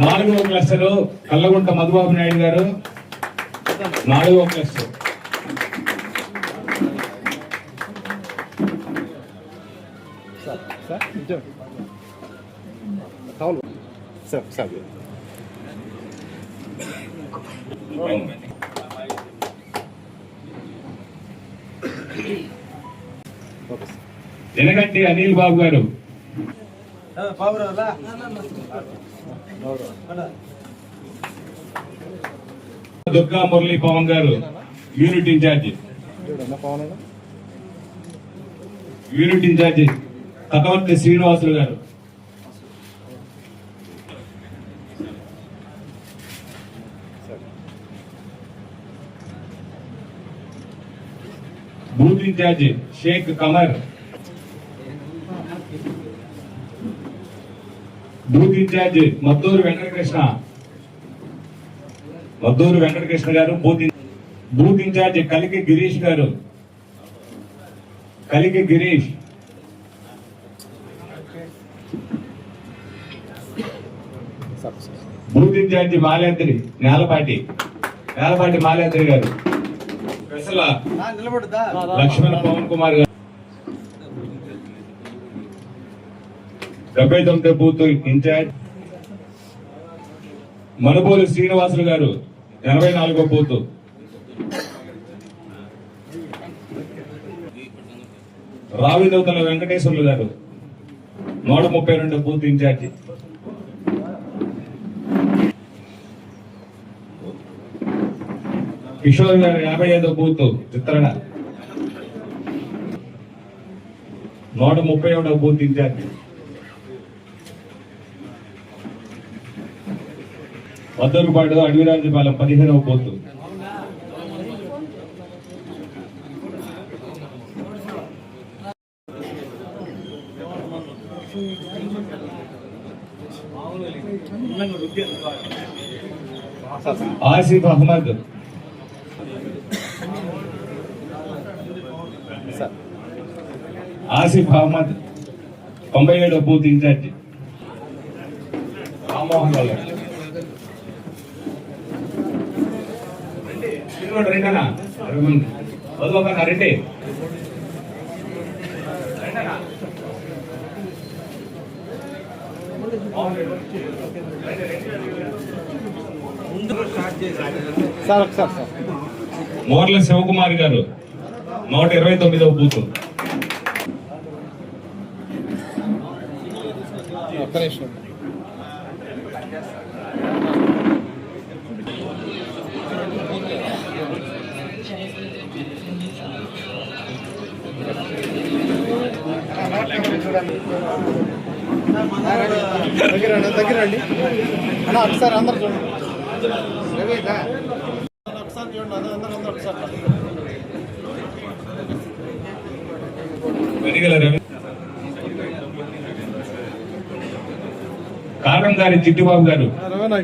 నాలుగవ క్లస్టర్ కల్లగుంట మధుబాబు నాయుడు గారు. నాలుగవ cluster sir sir sir Venakanti Anil Babu garu Durga Murali Pavan garu unit incharge. Unit incharge Kathavarthi Srinivasulu garu. Booth incharge Shaik Qamar. Booth incharge Madduru Venkatakrishna. Madduru Venkatakrishna garu booth booth incharge Kaliki Girish garu. Kaliki Girish. Booth incharge Malendri Nelapati. Nelapati Malendri garu. Pesala Lakshmana Pawan Kumar గారు. డెబ్బై తొమ్మిది booth incharge. Manubolu Srinivasulu గారు ఎనభై నాలుగో booth. రావిదవతల Venkateswarlu గారు నూట ముప్పై రెండు బూత్ ఇన్ఛార్జి. కిషోర్ గారు యాభై ఐదో బూత్ చిత్రణ. నూట ముప్పై ఒకటో బూత్ ఇన్ఛార్జి. వద్దరుపాటు అడవిరాజపాలెం పదిహేనవ బాలం సార్ సార్ ఆసిఫ్ అహ్మద్. ఆసిఫ్ అహ్మద్ తొంభై ఏడవ బూత్ ఇన్ఛార్జి. రామ్మోహన్ రావు. ఇదిగోండి, రెండనా? వదలకన్నా, రెండే. మోర్ల శివకుమార్ గారు నూట ఇరవై తొమ్మిదవ బూత్ ఒక్క నిమిషం దగ్గరండి దగ్గరండి అన్న ఒకసారి అందరు చూడండి ఒకసారి చూడండి అందరూ అందరూ ఒకసారి కారం గారి చిట్టిబాబు గారు. రవాణా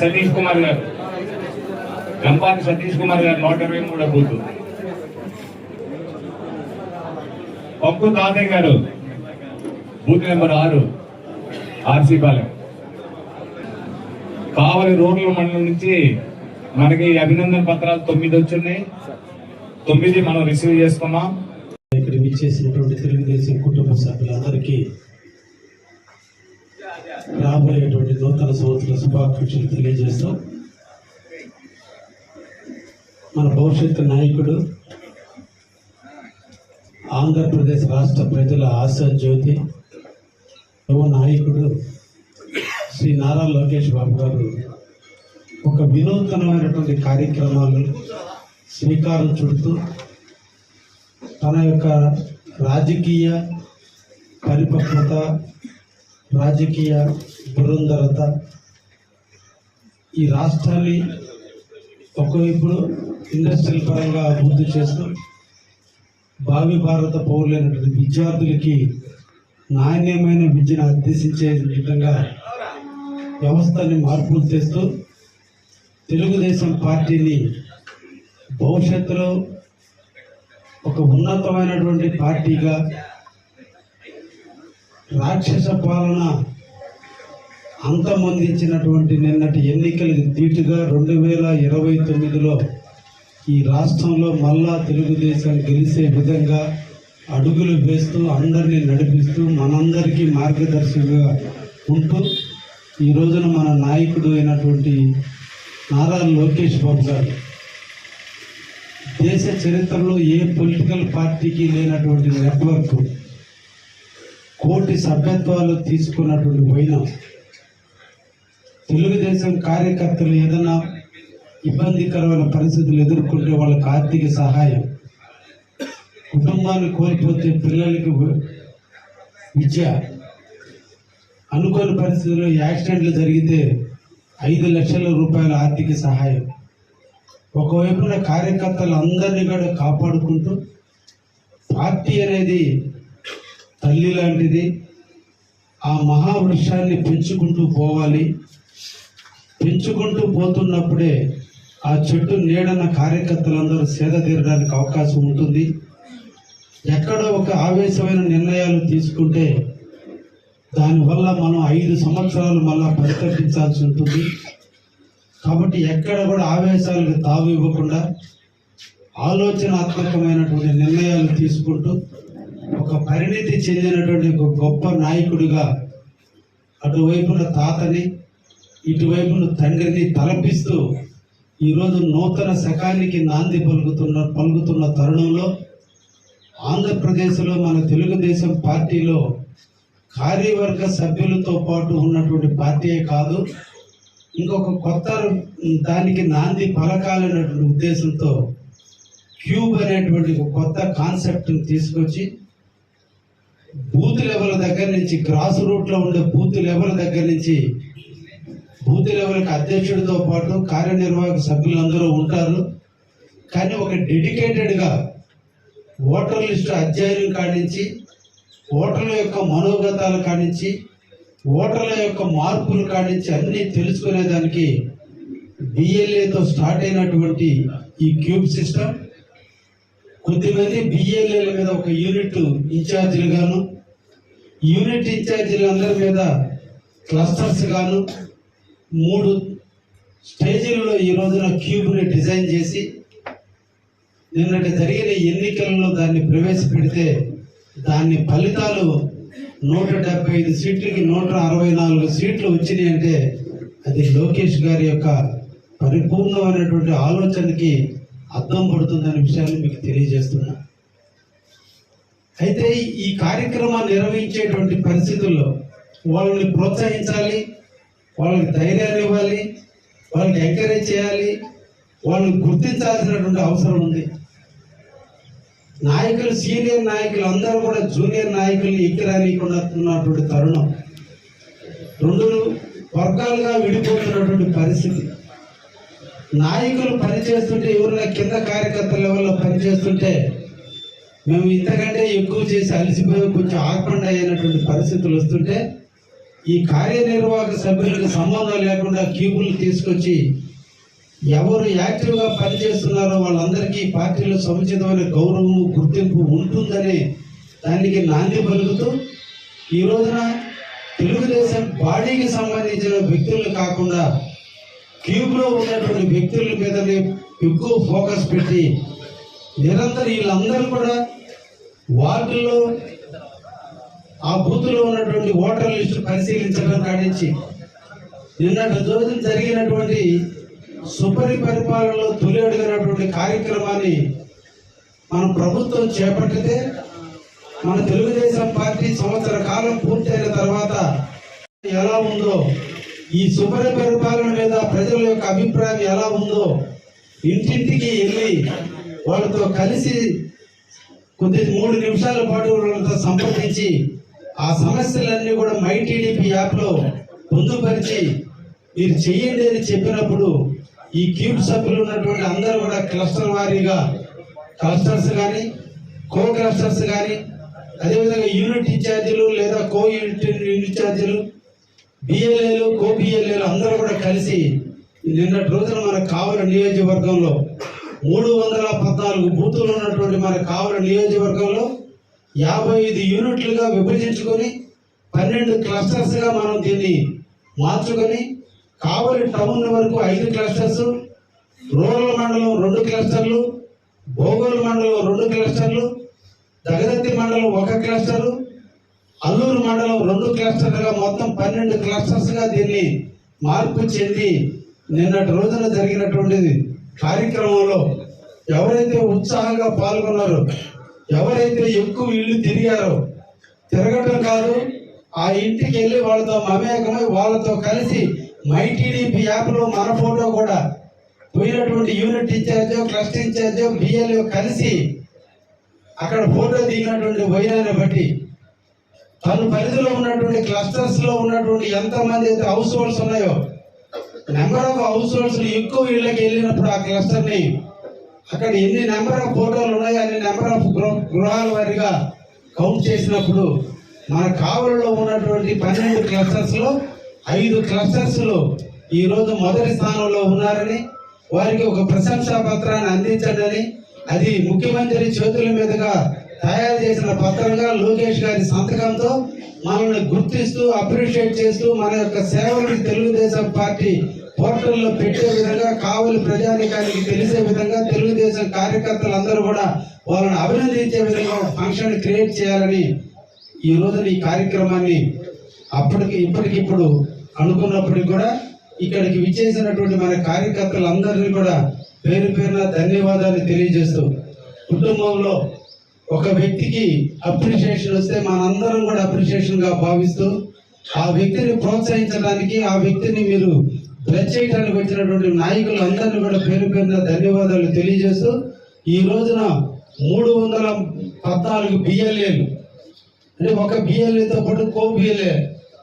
సతీష్ కుమార్ గారు. గంపాని సతీష్ కుమార్ గారు నూట ఇరవై మూడో బూత్. పప్పు తాతయ్య గారు బూత్ నెంబర్ ఆరు ఆర్సీపాలెం కావలి రూరల్ మండలం నుంచి మనకి అభినందన పత్రాలు తొమ్మిది వచ్చున్నాయి తొమ్మిది మనం రిసీవ్ చేసుకున్నాం. ఇక్కడ విచ్చేసినటువంటి తెలుగుదేశం కుటుంబ సభ్యులందరికీ రాబోయేటువంటి నూతన సంవత్సర శుభాకాంక్షలు తెలియజేస్తూ మన భవిష్యత్తు నాయకుడు ఆంధ్రప్రదేశ్ రాష్ట్ర ప్రజల ఆశాజ్యోతి యువ నాయకుడు శ్రీ నారా లోకేష్ బాబు గారు ఒక వినూతనమైనటువంటి కార్యక్రమాలు శ్రీకారం చుడుతూ తన యొక్క రాజకీయ పరిపక్వత రాజకీయ బృందరత ఈ రాష్ట్రాన్ని ఒకవైపు ఇండస్ట్రియల్ పరంగా అభివృద్ధి చేస్తూ భావి భారత పౌరులైనటువంటి విద్యార్థులకి నాణ్యమైన విద్యను అభ్యసించే విధంగా వ్యవస్థని మార్పులు తెస్తూ తెలుగుదేశం పార్టీని భవిష్యత్తులో ఒక ఉన్నతమైనటువంటి పార్టీగా రాక్షస పాలన అంతమొందించినటువంటి నిన్నటి ఎన్నికలకు ధీటుగా రెండు వేల ఇరవై తొమ్మిదిలో ఈ రాష్ట్రంలో మళ్ళా తెలుగుదేశం గెలిచే విధంగా అడుగులు వేస్తూ అందరినీ నడిపిస్తూ మనందరికీ మార్గదర్శిగా ఉంటూ ఈ రోజున మన నాయకుడు అయినటువంటి నారా లోకేష్ బాబు గారు. దేశ చరిత్రలో ఏ పొలిటికల్ పార్టీకి లేనటువంటి నెట్వర్క్ కోటి సభ్యత్వాలు తీసుకున్నటువంటి పోయిన తెలుగుదేశం కార్యకర్తలు ఏదైనా ఇబ్బందికరమైన పరిస్థితులు ఎదుర్కొంటే వాళ్ళకి ఆర్థిక సహాయం. కుటుంబాన్ని కోల్పోతే పిల్లలకి విద్య. అనుకోని పరిస్థితుల్లో యాక్సిడెంట్లు జరిగితే ఐదు లక్షల రూపాయల ఆర్థిక సహాయం. ఒకవైపున కార్యకర్తలు అందరినీ కూడా కాపాడుకుంటూ పార్టీ అనేది తల్లి లాంటిది. ఆ మహావృక్షాన్ని పెంచుకుంటూ పోవాలి. పెంచుకుంటూ పోతున్నప్పుడే ఆ చెట్టు నీడన కార్యకర్తలందరూ సేద తీరడానికి అవకాశం ఉంటుంది. ఎక్కడో ఒక ఆవేశమైన నిర్ణయాలు తీసుకుంటే దానివల్ల మనం ఐదు సంవత్సరాలు మళ్ళా పరితపించాల్సి ఉంటుంది. కాబట్టి ఎక్కడ కూడా ఆవేశాలకు తావు ఇవ్వకుండా ఆలోచనాత్మకమైనటువంటి నిర్ణయాలు తీసుకుంటూ ఒక పరిణితి చెందినటువంటి ఒక గొప్ప నాయకుడిగా అటువైపున తాతని ఇటువైపున తండ్రిని తలపిస్తూ ఈరోజు నూతన శకానికి నాంది పలుకుతున్న పలుకుతున్న తరుణంలో ఆంధ్రప్రదేశ్లో మన తెలుగుదేశం పార్టీలో కార్యవర్గ సభ్యులతో పాటు ఉన్నటువంటి పార్టీయే కాదు ఇంకొక కొత్త దానికి నాంది పలకాలనేటువంటి ఉద్దేశంతో క్యూబ్ అనేటువంటి ఒక కొత్త కాన్సెప్ట్ని తీసుకొచ్చి బూత్ లెవెల్ దగ్గర నుంచి గ్రాస్ రూట్లో ఉండే బూత్ లెవెల్ దగ్గర నుంచి బూత్ లెవెల్కి అధ్యక్షుడితో పాటు కార్యనిర్వాహక సభ్యులందరూ ఉంటారు. కానీ ఒక డెడికేటెడ్గా ఓటర్ లిస్టు అధ్యయనం కాడించి ఓటర్ల యొక్క మనోగతాలు కాడించి ఓటర్ల యొక్క మార్పులు కాడించి అన్నీ తెలుసుకునేదానికి బిఎల్ఏతో స్టార్ట్ అయినటువంటి ఈ క్యూబ్ సిస్టమ్. కొద్దిమంది బిఎల్ఏల మీద ఒక యూనిట్ ఇన్ఛార్జీలు గాను యూనిట్ ఇన్ఛార్జీలు అందరి మీద క్లస్టర్స్ గాను మూడు స్టేజీలలో ఈ రోజున క్యూబ్ని డిజైన్ చేసి నిన్నటి జరిగిన ఎన్నికలలో దాన్ని ప్రవేశపెడితే దాని ఫలితాలు నూట డెబ్బై ఐదు సీట్లకి నూట అరవై నాలుగు సీట్లు వచ్చినాయి అంటే అది లోకేష్ గారి యొక్క పరిపూర్ణమైనటువంటి ఆలోచనకి అర్థం పడుతుందనే విషయాన్ని మీకు తెలియజేస్తున్నా. అయితే ఈ కార్యక్రమాన్ని నిర్వహించేటువంటి పరిస్థితుల్లో వాళ్ళని ప్రోత్సహించాలి వాళ్ళకి ధైర్యాన్ని ఇవ్వాలి వాళ్ళకి ఎంకరేజ్ చేయాలి వాళ్ళని గుర్తించాల్సినటువంటి అవసరం ఉంది. నాయకులు సీనియర్ నాయకులు అందరూ కూడా జూనియర్ నాయకుల్ని ఎక్కిరానికున్నటువంటి తరుణం. రెండు వర్గాలుగా విడిపోతున్నటువంటి పరిస్థితి. నాయకులు పనిచేస్తుంటే ఎవరైనా కింద కార్యకర్త లెవెల్లో పనిచేస్తుంటే మేము ఇంతకంటే ఎక్కువ చేసి అలసిపోయి కొంచెం ఆకుండా అయినటువంటి పరిస్థితులు వస్తుంటే ఈ కార్యనిర్వాహక సభ్యులకు సంబంధం లేకుండా క్యూబులు తీసుకొచ్చి ఎవరు యాక్టివ్గా పనిచేస్తున్నారో వాళ్ళందరికీ పార్టీలో సముచితమైన గౌరవము గుర్తింపు ఉంటుందని దానికి నాంది పలుకుతూ ఈ రోజున తెలుగుదేశం బాడీకి సంబంధించిన వ్యక్తులు కాకుండా క్యూబ్లో ఉన్నటువంటి వ్యక్తుల మీదనే ఎక్కువ ఫోకస్ పెట్టి నిరంతరం వీళ్ళందరూ కూడా వార్డుల్లో ఆ బూత్లో ఉన్నటువంటి ఓటర్ లిస్టు పరిశీలించడం కానించి నిన్నటి రోజు జరిగినటువంటి సుపరి పరిపాలనలో తొలి అడిగినటువంటి కార్యక్రమాన్ని మన ప్రభుత్వం చేపట్టితే మన తెలుగుదేశం పార్టీ సంవత్సర కాలం పూర్తయిన తర్వాత ఎలా ఉందో ఈ సుపరి పరిపాలన మీద ప్రజల యొక్క అభిప్రాయం ఎలా ఉందో ఇంటింటికి వెళ్ళి వాళ్ళతో కలిసి కొద్ది మూడు నిమిషాల పాటు వాళ్ళతో సంప్రదించి ఆ సమస్యలన్నీ కూడా మై టీడీపీ యాప్లో పొందుపరిచి మీరు చెయ్యండి అని చెప్పినప్పుడు ఈ క్యూబ్ సభ్యులు ఉన్నటువంటి అందరూ కూడా క్లస్టర్ వారీగా క్లస్టర్స్ కానీ కో క్లస్టర్స్ కానీ అదేవిధంగా యూనిట్ ఇన్ఛార్జీలు లేదా కో యూనిట్ ఇన్ఛార్జీలు బిఎల్ఏలు కో బిఎల్ఏలు అందరూ కూడా కలిసి నిన్నటి రోజున మన కావలి నియోజకవర్గంలో మూడు వందల పద్నాలుగు బూతులు ఉన్నటువంటి మన కావలి నియోజకవర్గంలో యాభై ఐదు యూనిట్లుగా విభజించుకొని పన్నెండు క్లస్టర్స్గా మనం దీన్ని మార్చుకొని కావలి టౌన్ వరకు ఐదు క్లస్టర్స్ రూరల్ మండలం రెండు క్లస్టర్లు భోగోలు మండలం రెండు క్లస్టర్లు దగదత్తి మండలం ఒక క్లస్టరు అల్లూరు మండలం రెండు క్లస్టర్లుగా మొత్తం పన్నెండు క్లస్టర్స్గా దీన్ని మార్పు చెంది నిన్నటి రోజున జరిగినటువంటిది కార్యక్రమంలో ఎవరైతే ఉత్సాహంగా పాల్గొన్నారో ఎవరైతే ఎక్కువ ఇల్లు తిరిగారో తిరగటం కాదు ఆ ఇంటికి వెళ్ళి వాళ్ళతో మమేకమై వాళ్ళతో కలిసి మైటీడీపీ యాప్లో మన ఫోటో కూడా పోయినటువంటి యూనిట్ ఇన్ఛార్జో క్లస్టర్ ఇన్ఛార్జో బిఎల్ఓ కలిసి అక్కడ ఫోటో దిగినటువంటి వైరాన్ని బట్టి తన పరిధిలో ఉన్నటువంటి క్లస్టర్స్లో ఉన్నటువంటి ఎంతమంది అయితే హౌస్ హోల్డ్స్ ఉన్నాయో నెంబర్ ఆఫ్ హౌస్ హోల్డ్స్ ఎక్కువ ఇళ్ళకి వెళ్ళినప్పుడు ఆ క్లస్టర్ని అక్కడ ఎన్ని నెంబర్ ఆఫ్ ఫోటోలు ఉన్నాయో అన్ని నెంబర్ ఆఫ్ గృహాల వారిగా కౌంట్ చేసినప్పుడు మన కావలిలో ఉన్నటువంటి పన్నెండు క్లస్టర్స్లో ఐదు క్లస్టర్స్ ఈరోజు మొదటి స్థానంలో ఉన్నారని వారికి ఒక ప్రశంసా పత్రాన్ని అందించండి అది ముఖ్యమంత్రి చేతుల మీదుగా తయారు చేసిన పత్రంగా లోకేష్ గారి సంతకంతో మనల్ని గుర్తిస్తూ అప్రిషియేట్ చేస్తూ మన యొక్క సేవలను తెలుగుదేశం పార్టీ పోర్టల్లో పెట్టే విధంగా కావలి ప్రజానికానికి తెలిసే విధంగా తెలుగుదేశం కార్యకర్తలందరూ కూడా వాళ్ళని అభినందించే విధంగా ఫంక్షన్ క్రియేట్ చేయాలని ఈ రోజున ఈ కార్యక్రమాన్ని అప్పటికి ఇప్పటికిప్పుడు అనుకున్నప్పటికి కూడా ఇక్కడికి విచ్చేసినటువంటి మన కార్యకర్తలందరినీ కూడా పేరు పేరున ధన్యవాదాలు తెలియజేస్తూ కుటుంబంలో ఒక వ్యక్తికి అప్రిషియేషన్ వస్తే మనందరం కూడా అప్రిషియేషన్గా భావిస్తూ ఆ వ్యక్తిని ప్రోత్సహించడానికి ఆ వ్యక్తిని మీరు బ్లెస్ వచ్చినటువంటి నాయకులు అందరినీ కూడా పేరు పేరున ధన్యవాదాలు తెలియజేస్తూ ఈ రోజున మూడు వందల పద్నాలుగు బిఎల్ఏలు అంటే ఒక బిఎల్ఏతో పాటు కో బిఎల్ఏ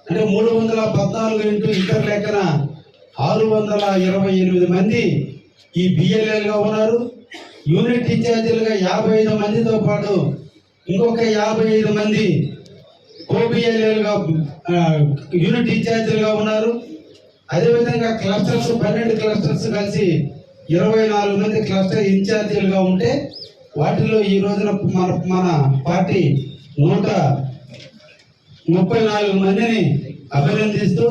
అంటే మూడు వందల పద్నాలుగు ఇంటూ ఇతర లెక్కన ఆరు వందల ఇరవై ఎనిమిది మంది ఈ బిఎల్ఏలుగా ఉన్నారు. యూనిట్ ఇన్ఛార్జీలుగా యాభై ఐదు మందితో పాటు ఇంకొక యాభై ఐదు మంది కోబిఎల్ఏలుగా యూనిట్ ఇన్ఛార్జీలుగా ఉన్నారు. అదేవిధంగా క్లస్టర్స్ పన్నెండు క్లస్టర్స్ కలిసి ఇరవై నాలుగు మంది క్లస్టర్ ఇన్ఛార్జీలుగా ఉంటే వాటిలో ఈ రోజున మన మన పార్టీ నూట ముప్పై నాలుగు మందిని అభినందిస్తూ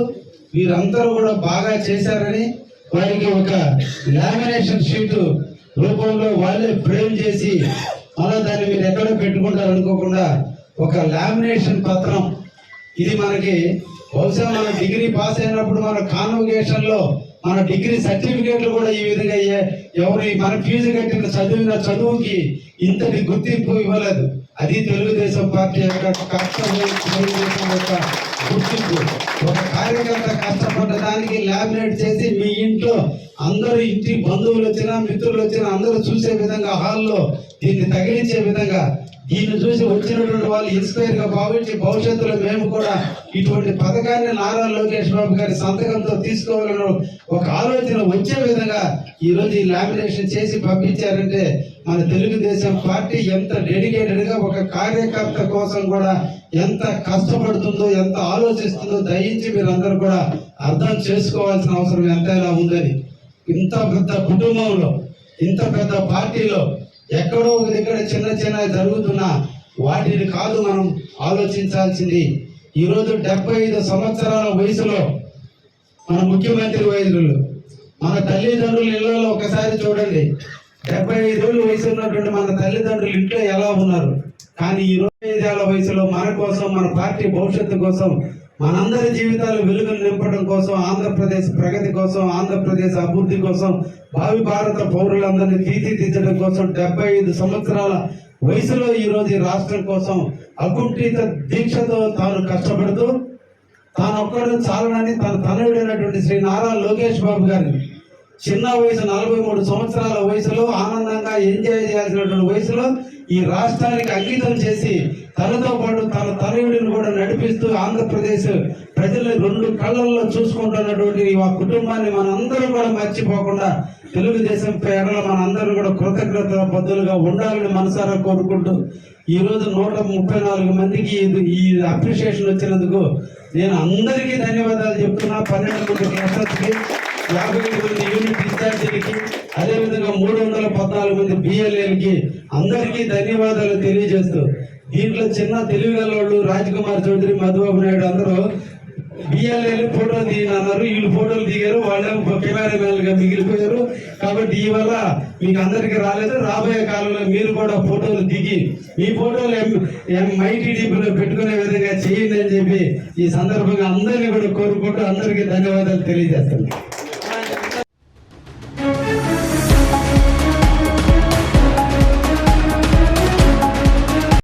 వీరందరూ కూడా బాగా చేశారని వారికి ఒక లామినేషన్ షీటు రూపంలో వాళ్ళే ఫ్రేమ్ చేసి అలా దాన్ని మీరు ఎక్కడ పెట్టుకుంటారు అనుకోకుండా ఒక లామినేషన్ పత్రం. ఇది మనకి బహుశా మన డిగ్రీ పాస్ అయినప్పుడు మన కాన్వకేషన్లో మన డిగ్రీ సర్టిఫికేట్లు కూడా ఈ విధంగా ఏ- ఎవరు ఈ మన ఫీజు కట్టిన చదివిన చదువుకి ఇంతటి గుర్తింపు ఇవ్వలేదు. అది తెలుగుదేశం పార్టీ యొక్క కర్తవ్యం తెలుగుదేశం యొక్క గుర్తింపు. ఒక కార్యకర్త కష్టపడ్డ దానికి లామినేట్ చేసి మీ ఇంట్లో అందరూ ఇంటి బంధువులు వచ్చినా మిత్రులు వచ్చినా అందరూ చూసే విధంగా హాల్లో దీన్ని తగిలించే విధంగా దీన్ని చూసి వచ్చినటువంటి వాళ్ళు ఇన్స్పైర్గా భావించి భవిష్యత్తులో మేము కూడా ఇటువంటి పథకాన్ని నారా లోకేష్ బాబు గారి సంతకంతో తీసుకోవాలని ఒక ఆలోచన వచ్చే విధంగా ఈ రోజు ఈ లామినేషన్ చేసి పంపించారంటే మన తెలుగుదేశం పార్టీ ఎంత డెడికేటెడ్గా ఒక కార్యకర్త కోసం కూడా ఎంత కష్టపడుతుందో ఎంత ఆలోచిస్తుందో దయించి మీరందరూ కూడా అర్థం చేసుకోవాల్సిన అవసరం ఎంతైనా ఉందని. ఇంత పెద్ద కుటుంబంలో ఇంత పెద్ద పార్టీలో ఎక్కడో ఒక దగ్గర చిన్న చిన్న జరుగుతున్న వాటిని కాదు మనం ఆలోచించాల్సింది. ఈరోజు డెబ్బై ఐదు సంవత్సరాల వయసులో మన ముఖ్యమంత్రి వయసులు మన తల్లిదండ్రుల ఇళ్ళలో ఒకసారి చూడండి. డెబ్బై ఐదేళ్ళు వయసు ఉన్నటువంటి మన తల్లిదండ్రులు ఇంట్లో ఎలా ఉన్నారు? కానీ ఈ ఇరవై ఐదేళ్ళ వయసులో మన కోసం మన పార్టీ భవిష్యత్తు కోసం మనందరి జీవితాలు వెలుగులు నింపడం కోసం ఆంధ్రప్రదేశ్ ప్రగతి కోసం ఆంధ్రప్రదేశ్ అభివృద్ధి కోసం భావి భారత పౌరులందరినీ తీర్చిదిద్దడం కోసం డెబ్బై ఐదు సంవత్సరాల వయసులో ఈరోజు రాష్ట్రం కోసం అకుంఠిత దీక్షతో తాను కష్టపడుతూ తాను ఒక్కడు చాలనని తన తనయుడైనటువంటి శ్రీ నారా లోకేష్ బాబు గారిని చిన్న వయసు నలభై మూడు సంవత్సరాల వయసులో ఆనందంగా ఎంజాయ్ చేయాల్సినటువంటి వయసులో ఈ రాష్ట్రానికి అంకితం చేసి తనతో పాటు తనయుడిని కూడా నడిపిస్తూ ఆంధ్రప్రదేశ్ ప్రజలు రెండు కళ్ళల్లో చూసుకుంటున్నటువంటి ఆ కుటుంబాన్ని మనందరం కూడా మర్చిపోకుండా తెలుగుదేశం పేరలో మనందరం కూడా కృతజ్ఞత బద్దులుగా ఉండాలని మనసారా కోరుకుంటూ ఈరోజు నూట ముప్పై నాలుగు మందికి ఇది ఈ అప్రిషియేషన్ వచ్చినందుకు నేను అందరికీ ధన్యవాదాలు చెప్తున్నా. పన్నెండు మంది క్లస్టర్స్కి యాభై ఐదు మంది యూనిట్ ఇన్ఛార్జీలకి అదేవిధంగా మూడు వందల పద్నాలుగు మంది బిఎల్ఏలకి అందరికీ ధన్యవాదాలు తెలియజేస్తూ దీంట్లో చిన్న తెలివిగల వాళ్ళు రాజ్కుమార్ చౌదరి మధుబాబు నాయుడు అందరూ బిఎల్ఏలు ఫోటో దిగినారు. వీళ్ళు ఫోటోలు దిగారు. వాళ్ళేమో కెమెరామెన్ మిగిలిపోయారు. కాబట్టి ఈ వల్ల మీకు అందరికీ రాలేదు. రాబోయే కాలంలో మీరు కూడా ఫోటోలు దిగి మీ ఫోటోలు మైటీడీపీలో పెట్టుకునే విధంగా చేయండి అని చెప్పి ఈ సందర్భంగా అందరినీ కూడా కోరుకుంటూ అందరికీ ధన్యవాదాలు తెలియజేస్తున్నాను.